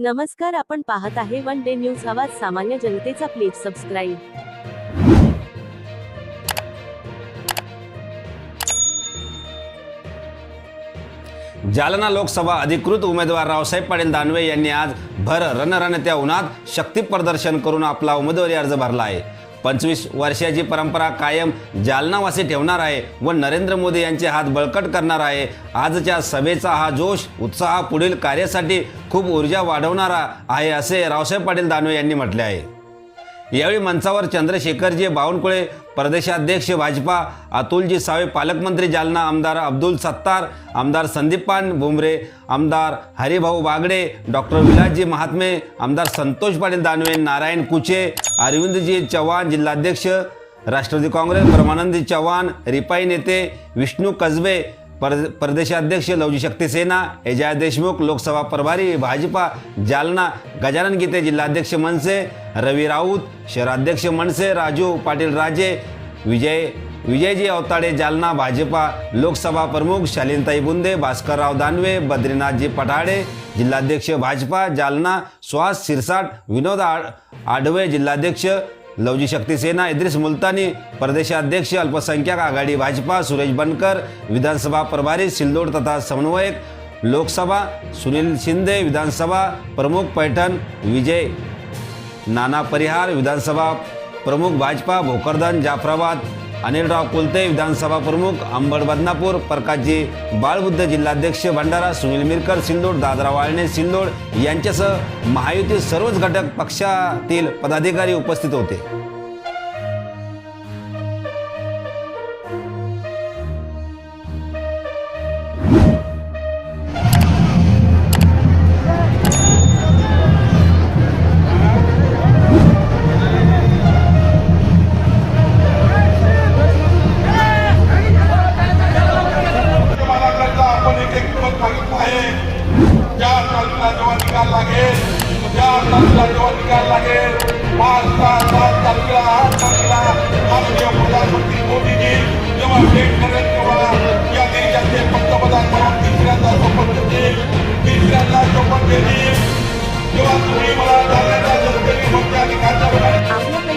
नमस्कार आपण पाहत आहे वन डे न्यूज आवाज सामान्य जनतेचा प्लीज सबस्क्राईब. जालना लोकसभा अधिकृत उमेदवार रावसाहेब पाटील दानवे यांनी आज भर रणरणत्या उन्हात शक्ती प्रदर्शन करून आपला उमेदवारी अर्ज भरला आहे. पंचवीस वर्षाची परंपरा कायम जालनावासी ठेवणार आहे व नरेंद्र मोदी यांचे हात बळकट करणार आहे. आजच्या सभेचा हा जोश उत्साह पुढील कार्यासाठी खूप ऊर्जा वाढवणारा आहे असे रावसाहेब पाटील दानवे यांनी म्हटले आहे. यावेळी मंचावर चंद्रशेखरजी बावनकुळे प्रदेशाध्यक्ष भाजपा अतुलजी सावे पालकमंत्री जालना आमदार अब्दुल सत्तार आमदार संदीपान भुमरे आमदार हरिभाऊ बागडे डॉक्टर विलासजी महात्मे आमदार संतोष पाटील दानवे नारायण कुचे अरविंदजी चव्हाण जिल्हाध्यक्ष राष्ट्रवादी काँग्रेस परमानंदजी चव्हाण रिपाई नेते विष्णू कसबे पर प्रदेशाध्यक्ष लवजी शक्तिसेना एजाय देशमुख लोकसभा प्रभारी भाजपा जालना गजानन गीते जिल्हाध्यक्ष मनसे रवी राऊत शहराध्यक्ष मनसे राजू पाटील राजे विजय विजयजी अवताडे जालना भाजपा लोकसभा प्रमुख शालीनताई बुंदे भास्करराव दानवे बद्रीनाथजी पठाडे जिल्हाध्यक्ष भाजपा जालना सुहास सिरसाट विनोद आड आडवे जिल्हाध्यक्ष लवजी शक्ती सेना इद्रिस मुलतानी प्रदेशाध्यक्ष अल्पसंख्याक आघाडी भाजपा सुरेश बनकर विधानसभा प्रभारी सिल्लोड तथा समन्वयक लोकसभा सुनील शिंदे विधानसभा प्रमुख पैठण विजय नाना परिहार विधानसभा प्रमुख भाजपा भोकरदन जाफराबाद अनिलराव कुलते विधानसभा प्रमुख अंबड बदनापूर प्रकाशजी बाळबुद्ध जिल्हाध्यक्ष भंडारा सुनील मिरकर सिल्लोड दादरा वाळणे सिल्लोड यांच्यासह महायुती सर्वच घटक पक्षातील पदाधिकारी उपस्थित होते. त्या तारखेला जेव्हा निकाल लागेल त्या तारखेला जेव्हा निकाल लागेल पाच सहा सात तारखेला आठ तारखेला माननीय प्रधानमंत्री मोदीजी जेव्हा भेट करेल तेव्हा या देशाचे पंतप्रधान म्हणून तिसऱ्यांदा शपथ घेतील तिसऱ्यांदा शपथ घेतील. तेव्हा तुम्ही मला झालेल्या जनतेने कोणत्या निकालच्या